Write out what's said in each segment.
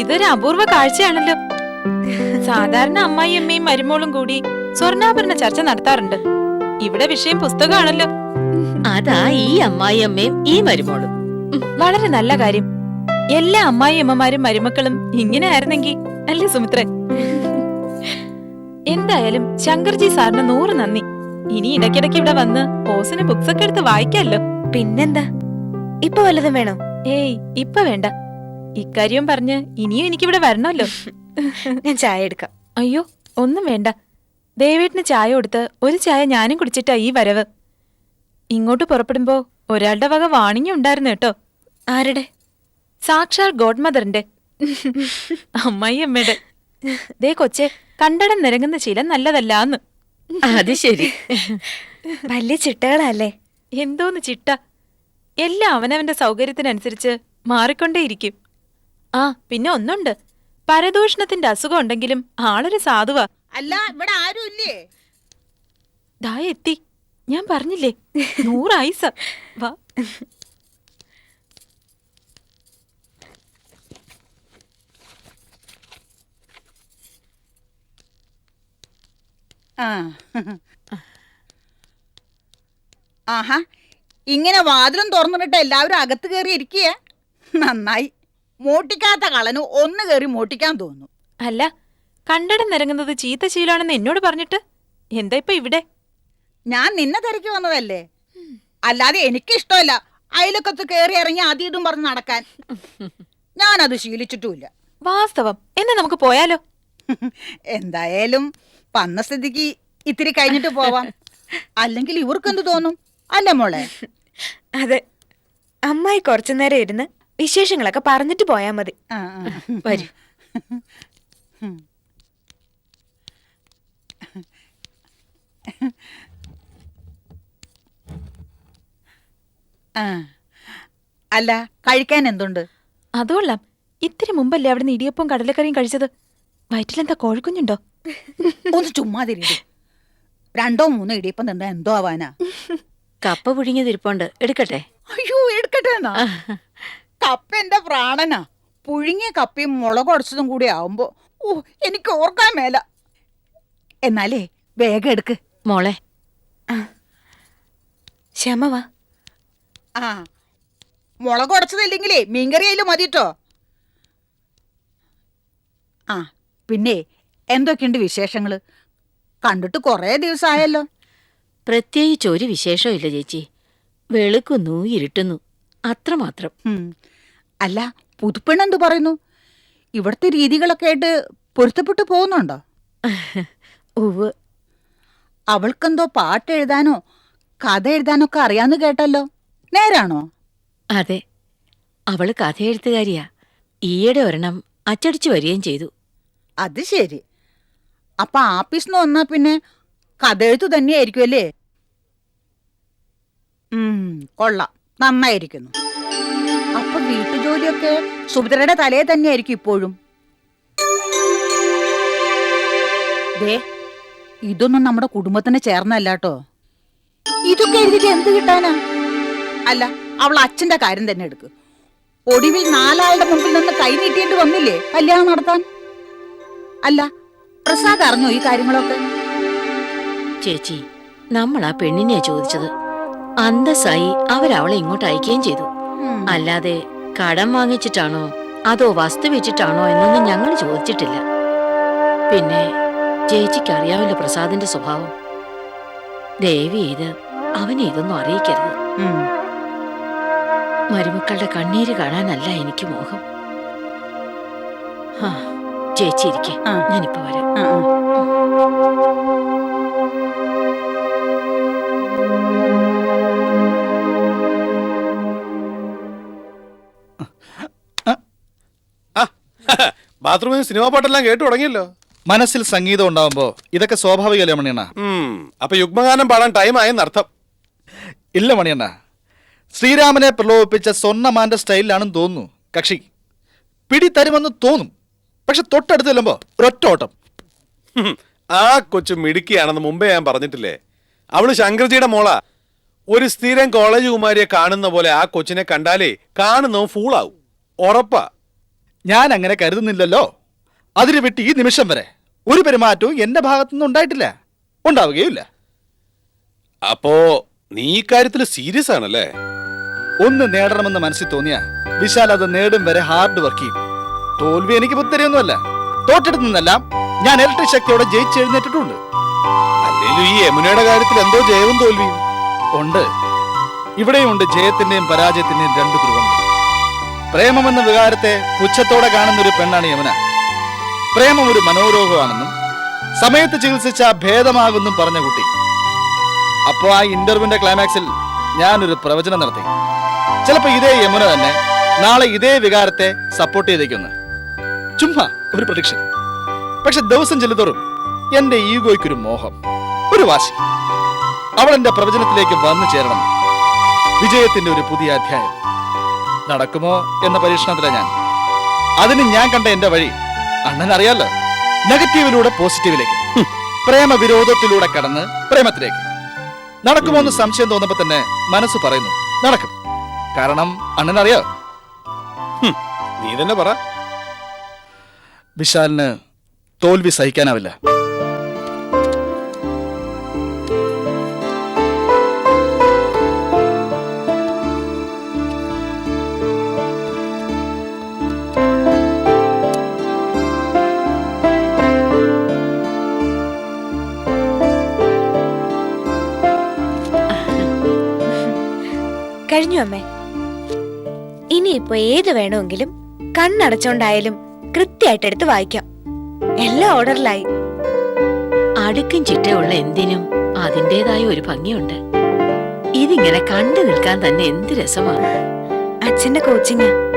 ഇതൊരു അപൂർവ കാഴ്ചയാണല്ലോ. സാധാരണ അമ്മായി അമ്മയും മരുമോളും കൂടി സ്വർണാഭരണ ചർച്ച നടത്താറുണ്ട്. ഇവിടെ വിഷയം പുസ്തകമാണല്ലോ. അതാ ഈ അമ്മായിയമ്മയും ഈ മരുമോളും. വളരെ നല്ല കാര്യം. എല്ലാ അമ്മായി അമ്മമാരും മരുമക്കളും ഇങ്ങനെ ആയിരുന്നെങ്കിൽ അല്ലേ സുമിത്ര? എന്തായാലും ശങ്കർജി സാറിന് നൂറ് നന്ദി. ഇനി ഇടയ്ക്കിടയ്ക്ക് ഇവിടെ വന്ന് ഓസിന് ബുക്സ് ഒക്കെ എടുത്ത് വായിക്കാമല്ലോ പിന്നെന്താ? ഇപ്പൊ വല്ലതും വേണോ? ഏയ് ഇപ്പൊ വേണ്ട. ഇക്കാര്യവും പറഞ്ഞ് ഇനിയും എനിക്കിവിടെ വരണമല്ലോ. ഞാൻ ചായ എടുക്കാം. അയ്യോ ഒന്നും വേണ്ട. ദേവേട്ടിന് ചായ കൊടുത്ത് ഒരു ചായ ഞാനും കുടിച്ചിട്ടാ ഈ വരവ്. ഇങ്ങോട്ട് പുറപ്പെടുമ്പോ ഒരാളുടെ വക വാണിങ്ങി ഉണ്ടായിരുന്നു കേട്ടോ. ആരുടെ? സാക്ഷാൽ ഗോഡ് മദറിന്റെ അമ്മായി അമ്മയുടെ ദേ കൊച്ചെ കണ്ടടം നിരങ്ങുന്ന ശീലം നല്ലതല്ലാന്ന്. അത് ശരി. വലിയ ചിട്ടകളല്ലേ? എന്തോന്ന് ചിട്ട? എല്ലാം അവനവന്റെ സൗകര്യത്തിനനുസരിച്ച് മാറിക്കൊണ്ടേയിരിക്കും. ആ പിന്നെ ഒന്നുണ്ട്. പരദൂഷണത്തിന്റെ അസുഖം ഉണ്ടെങ്കിലും ആളൊരു സാധുവാ. അല്ല ഇവിടെ ആരും ഇല്ലേ? ദാ എത്തി. ഞാൻ പറഞ്ഞില്ലേ നൂറായിസ വാ. ആ. ആഹാ ഇങ്ങനെ വാതിലും തുറന്നിട്ട് എല്ലാവരും അകത്ത് കയറി ഇരിക്കുക നന്നായി. മോട്ടിക്കാത്ത കളന് ഒന്ന് കയറി മോട്ടിക്കാൻ തോന്നുന്നു. അല്ല കണ്ടടം നിരങ്ങുന്നത് ചീത്ത ശീലമാണെന്ന് എന്നോട് പറഞ്ഞിട്ട്? എന്താ ഇപ്പൊ ഇവിടെ? ഞാൻ നിന്നെ തിരക്കി വന്നതല്ലേ? അല്ലാതെ എനിക്കിഷ്ടമല്ല അയലൊക്കത്ത് കയറി ഇറങ്ങി അതീതും ഇതും പറഞ്ഞ് നടക്കാൻ. ഞാനത് ശീലിച്ചിട്ടുമില്ല. വാസ്തവം. എന്നാ നമുക്ക് പോയാലോ? എന്തായാലും വന്ന സ്ഥിതിക്ക് ഇത്തിരി കഴിഞ്ഞിട്ട് പോവാം. അല്ലെങ്കിൽ ഇവർക്കെന്ത് തോന്നും? അല്ല മോളെ? അതെ. അമ്മായി കുറച്ചു നേരം ഇരുന്ന് വിശേഷങ്ങളൊക്കെ പറഞ്ഞിട്ട് പോയാ മതി. ആ, ആ. വരൂ. ആ. അല്ല കഴിക്കാൻ എന്തുണ്ട്? അതുകൊള്ളാം ഇത്തിരി മുമ്പല്ലേ അവിടുന്ന് ഇടിയപ്പവും കടലക്കറിയും കഴിച്ചത്? വയറ്റിലെന്താ കോഴിക്കുഞ്ഞുണ്ടോ? ഒന്ന് ചുമ്മാതിരി രണ്ടോ മൂന്നോ ഇടിയപ്പം തന്നാ എന്തോ ആവാനാ. കപ്പ പുഴുങ്ങിയതിരിപ്പുണ്ട് എടുക്കട്ടെ? അയ്യോ എടുക്കട്ടെ എന്നാ? കപ്പ എന്റെ പ്രാണനാ. പുഴുങ്ങിയ കപ്പയും മുളക് അടച്ചതും കൂടി ആവുമ്പോ ഓ എനിക്ക് ഓർക്കാൻ മേല. എന്നാലേ വേഗം എടുക്ക്. മോളെ. ക്ഷമ വാ. ആ. മുളക് ഉടച്ചതില്ലെങ്കിലേ മീൻകറിയിലും മതിട്ടോ? ആ പിന്നെ എന്തൊക്കെയുണ്ട് വിശേഷങ്ങൾ കണ്ടിട്ട് കുറേ ദിവസമായല്ലോ പ്രത്യേകിച്ച് ഒരു വിശേഷവും ഇല്ല ചേച്ചി. വെളുക്കുന്നു ഇരുട്ടുന്നു. അത്രമാത്രം. അല്ല പുതുപ്പെണ്ണെന്ത് പറയുന്നു? ഇവിടുത്തെ രീതികളൊക്കെ ആയിട്ട് പൊരുത്തപ്പെട്ടു പോകുന്നുണ്ടോ? ഉവ് അവൾക്കെന്തോ പാട്ട് എഴുതാനോ കഥ എഴുതാനോ ഒക്കെ അറിയാന്ന് കേട്ടല്ലോ. നേരാണോ? അതെ. അവൾ കഥ എഴുത്തുകാരിയാ. ഈയിടെ ഒരെണ്ണം അച്ചടിച്ചു വരികയും ചെയ്തു. അത് ശരി. അപ്പൊ ആപ്പീസിന്ന് വന്നാ പിന്നെ കഥ എഴുത്തു തന്നെയായിരിക്കും അല്ലേ? ഉം കൊള്ളാം. നന്നായിരിക്കുന്നു. വീട്ടുജോലിയൊക്കെ സുഭദ്രയുടെ തലയെ തന്നെയായിരിക്കും ഇപ്പോഴും. ദേ ഇതൊന്നും നമ്മുടെ കുടുംബത്തിന് ചേർന്നല്ലാട്ടോ ഇതൊക്കെ എഴുതിട്ട് എന്ത് കിട്ടാനാ? അല്ല അവൾ അച്ഛന്റെ കാര്യം തന്നെ എടുക്ക്. ഒടുവിൽ നാലാളുടെ മുമ്പിൽ നിന്ന് കൈ നീട്ടിയിട്ട് വന്നില്ലേ കല്യാണം നടത്താൻ? അല്ല പ്രസാദ് അറിഞ്ഞോ ഈ കാര്യങ്ങളൊക്കെ? ചേച്ചി നമ്മൾ ആ പെണ്ണിനെയാ ചോദിച്ചത്. അന്തസ്സായി അവരവളെ ഇങ്ങോട്ട് അയക്കുകയും ചെയ്തു. അല്ലാതെ കടം വാങ്ങിച്ചിട്ടാണോ? അതോ വസ്തു വെച്ചിട്ടാണോ എന്നൊന്നും ഞങ്ങൾ ചോദിച്ചിട്ടില്ല. പിന്നെ ചേച്ചിക്ക് അറിയാമല്ലോ പ്രസാദിന്റെ സ്വഭാവം. ദേവി ഇത് അവനെ ഇതൊന്നും അറിയിക്കരുത്. മരുമക്കളുടെ കണ്ണീര് കാണാനല്ല എനിക്ക് മോഹം. ചേച്ചി ഇരിക്കെ. ഞാനിപ്പോ വരാം. ബാത്റൂമിൽ സിനിമാ പാട്ടെല്ലാം കേട്ടു തുടങ്ങിയല്ലോ. മനസ്സിൽ സംഗീതം ഉണ്ടാവുമ്പോ ഇതൊക്കെ സ്വാഭാവികമല്ലേ മണിയണ്ണ? ഉം, അപ്പൊ യുഗ്മഗാനം പാടാൻ ടൈം ആയെന്നർത്ഥം ഇല്ല മണിയണ്ണ. ശ്രീരാമനെ പ്രലോഭിപ്പിച്ച സ്വർണമാന്റെ സ്റ്റൈലിലാണെന്ന് തോന്നുന്നു. കക്ഷി. പിടി തരുമെന്ന് തോന്നും. പക്ഷെ തൊട്ടടുത്ത് ചെല്ലുമ്പോ ഒരൊറ്റ ഓട്ടം. ഹും, ആ കൊച്ചു മിടുക്കിയാണെന്ന് മുമ്പേ ഞാൻ പറഞ്ഞിട്ടില്ലേ. അവൾ ശങ്കർജിയുടെ മോളാ. ഒരു സ്ഥിരം കോളേജ് കുമാരിയെ കാണുന്ന പോലെ ആ കൊച്ചിനെ കണ്ടാലേ കാണുന്നവൻ ഫൂളാവും ഉറപ്പാ. ഞാൻ അങ്ങനെ കരുതുന്നില്ലല്ലോ. അതിന് വിട്ട് ഈ നിമിഷം വരെ ഒരു പെരുമാറ്റവും എന്റെ ഭാഗത്തുനിന്ന് ഉണ്ടായിട്ടില്ല. ഉണ്ടാവുകയില്ല അപ്പോ നീ ഇക്കാര്യത്തിൽ കാര്യത്തിൽ സീരിയസ് ആണല്ലേ? ഒന്ന് നേടണമെന്ന് മനസ്സിൽ തോന്നിയ വിശാൽ അത് നേടും വരെ ഹാർഡ് വർക്ക് ചെയ്യും. തോൽവി എനിക്ക് പുത്തരിയൊന്നുമല്ല തോറ്റെടുത്തെന്നെല്ലാം ഞാൻ ഇലക്ട്രിക് ശക്തിയോടെ ജയിച്ചെഴുന്നേറ്റിട്ടുണ്ട് ഈ യമുനയുടെ കാര്യത്തിൽ എന്തോ ജയവും തോൽവിയും. ഉണ്ട്. ഇവിടെയുണ്ട് ജയത്തിന്റെയും പരാജയത്തിന്റെയും രണ്ട് ധ്രുവങ്ങൾ. പ്രേമമെന്ന വികാരത്തെ പുച്ഛത്തോടെ കാണുന്ന ഒരു പെണ്ണാണ് യമുന. പ്രേമം ഒരു മനോരോഗമാണെന്നും സമയത്ത് ചികിത്സിച്ച ഭേദമാകുന്നും പറഞ്ഞ കുട്ടി. അപ്പോ ആ ഇന്റർവ്യൂവിന്റെ ക്ലൈമാക്സിൽ ഞാനൊരു പ്രവചനം നടത്തി. ചിലപ്പോ ഇതേ യമുന തന്നെ നാളെ ഇതേ വികാരത്തെ സപ്പോർട്ട് ചെയ്തേക്കുന്നു. ചുമ്മാ ഒരു പ്രഡിക്ഷൻ. പക്ഷെ ദിവസം ചെല്ലുതോറും എന്റെ ഈഗോയ്ക്കൊരു മോഹം ഒരു വാശി. അവൾ എന്റെ പ്രവചനത്തിലേക്ക് വന്നു ചേരണം. വിജയത്തിന്റെ ഒരു പുതിയ അധ്യായം. നടക്കുമോ എന്ന പരീക്ഷണത്തിലാണ് ഞാൻ. അതിന് ഞാൻ കണ്ട എന്റെ വഴി അണ്ണൻ അറിയാലോ നെഗറ്റീവിലൂടെ പോസിറ്റീവിലേക്ക് പ്രേമ പ്രേമവിരോധത്തിലൂടെ കടന്ന് പ്രേമത്തിലേക്ക്. നടക്കുമോ എന്ന് സംശയം തോന്നുമ്പോ തന്നെ മനസ്സ് പറയുന്നു നടക്കും. കാരണം അണ്ണൻ അറിയോ? നീ തന്നെ പറ. വിശാലിന് തോൽവി സഹിക്കാനാവില്ല. കഴിഞ്ഞു അമ്മേ. ഇനിയിപ്പോ ഏത് വേണമെങ്കിലും കണ്ണടച്ചോണ്ടായാലും കൃത്യമായിട്ട് എടുത്ത് വായിക്കാം. എല്ലാം ഓർഡറിലായി. അടുക്കും ചിട്ടയുള്ള എന്തിനും അതിന്റെതായ ഒരു ഭംഗിയുണ്ട്. ഇതിങ്ങനെ കണ്ടു നിൽക്കാൻ തന്നെ എന്ത് രസമാണ്. അച്ഛന്റെ കോച്ചിങ്.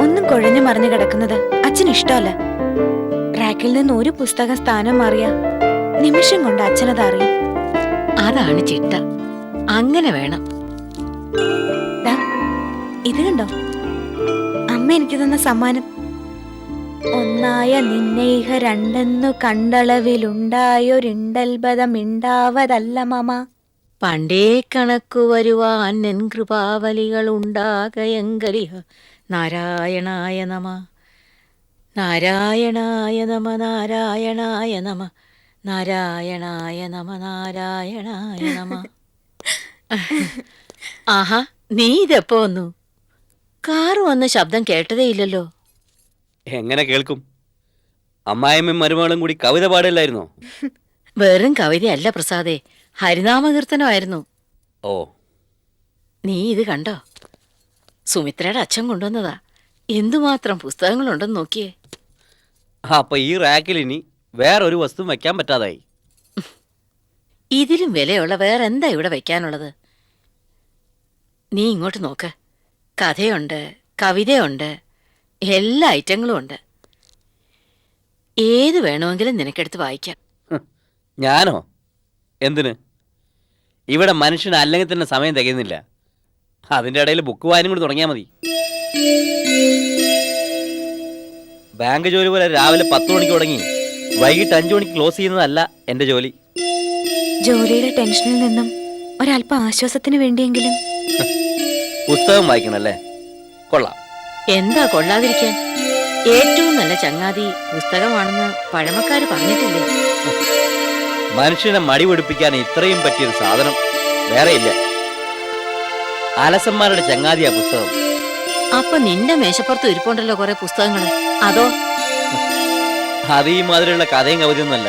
ഒന്നും കുഴഞ്ഞു മറിഞ്ഞു കിടക്കുന്നത് അച്ഛന് ഇഷ്ടമല്ല. റാക്കിൽ നിന്ന് ഒരു പുസ്തക സ്ഥാനം മാറിയ നിമിഷം കൊണ്ട് അച്ഛനത് അറിയും അതാണ് ചിട്ട. അങ്ങനെ വേണം. ഇത് കണ്ടോ അമ്മ എനിക്ക് തന്ന സമ്മാനം. ഒന്നായ നിന്നൈഹ രണ്ടെന്നു കണ്ടളവിലുണ്ടായൊരിണ്ടൽബതം ഉണ്ടാവതല്ല മമ. പണ്ടേ കണക്കു വരുവാൻ എൻ കൃപാവലികൾ ഉണ്ടാകയങ്കലിഹ നാരായണായ നമ. നാരായണായ നമ നാരായണായ നമ. നാരായണായ നമ നാരായണായ നമ. ആഹാ നീ ഇതെപ്പോ വന്നു? കാറ് വന്ന ശബ്ദം കേട്ടതേയില്ലല്ലോ. എങ്ങനെ കേൾക്കും? അമ്മായിമ്മയും മരുമകളും കൂടി കവിത പാടില്ലായിരുന്നോ? വെറും കവിതയല്ല പ്രസാദേ ഹരിനാമകീർത്തനമായിരുന്നു. ഓ. നീ ഇത് കണ്ടോ? സുമിത്രയുടെ അച്ഛൻ കൊണ്ടുവന്നതാ. എന്തുമാത്രം പുസ്തകങ്ങളുണ്ടെന്ന് നോക്കിയേ. അപ്പൊ ഈ റാക്കിൽ ഇനി വേറൊരു വസ്തു വെക്കാൻ പറ്റാതായി. ഇതിലും വിലയുള്ള വേറെന്താ ഇവിടെ വെക്കാനുള്ളത്? നീ ഇങ്ങോട്ട് നോക്ക്. കഥയുണ്ട് കവിതയുണ്ട് എല്ലാ ഐറ്റങ്ങളും ഉണ്ട്. ഏത് വേണമെങ്കിലും നിനക്കെടുത്ത് വായിക്കാം. ഞാനോ? എന്തിന്? ഇവിടെ മനുഷ്യന് അല്ലെങ്കിൽ തന്നെ സമയം തികയുന്നില്ല. അതിന്റെ ഇടയിൽ ബുക്ക് വായന കൂടി തുടങ്ങിയാൽ മതി. ബാങ്ക് ജോലി പോലെ രാവിലെ പത്ത് മണിക്ക് തുടങ്ങി വൈകിട്ട് അഞ്ചു മണിക്ക് ക്ലോസ് ചെയ്യുന്നതല്ല എന്റെ ജോലി. ജോലിയുടെ ടെൻഷനിൽ നിന്നും ഒരല്പം ആശ്വാസത്തിന് വേണ്ടിയെങ്കിലും. പുസ്തകം വായിക്കണല്ലേ? കൊള്ളാം. എന്താ കൊള്ളാതിരിക്കാൻ? ഏറ്റവും നല്ല ചങ്ങാതി പുസ്തകമാണെന്ന് പഴമക്കാർ പറഞ്ഞിട്ടില്ലേ? മനുഷ്യനെ മടി പിടിപ്പിക്കാൻ ഇത്രയും പറ്റിയൊരു സാധനം വേറെ ഇല്ല. അലസന്മാരുടെ ചങ്ങാതിയാ പുസ്തകം. അപ്പൊ നിന്റെ മേശപ്പുറത്ത് ഇരിപ്പുണ്ടല്ലോ കുറെ പുസ്തകങ്ങൾ അതോ? അത് ഈ മാതിരിയുള്ള കഥയും കവിതയൊന്നുമല്ല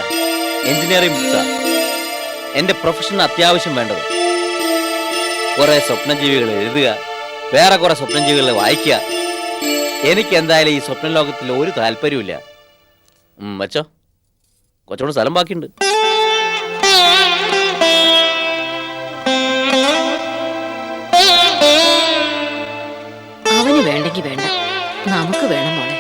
എഞ്ചിനീയറിംഗ് ബുക്സാ എന്റെ പ്രൊഫഷൻ അത്യാവശ്യം വേണ്ടത്. കുറെ സ്വപ്നജീവികൾ എഴുതുക വേറെ കുറെ സ്വപ്നം ജീവികൾ വായിക്കുക. എനിക്ക് എന്തായാലും ഈ സ്വപ്ന ലോകത്തിൽ ഒരു താല്പര്യമില്ല വച്ചോ കൊച്ചോട് സ്ഥലം ബാക്കിയുണ്ട്. അവന് വേണ്ടെങ്കിൽ വേണ്ട. നമുക്ക് വേണം മോളെ.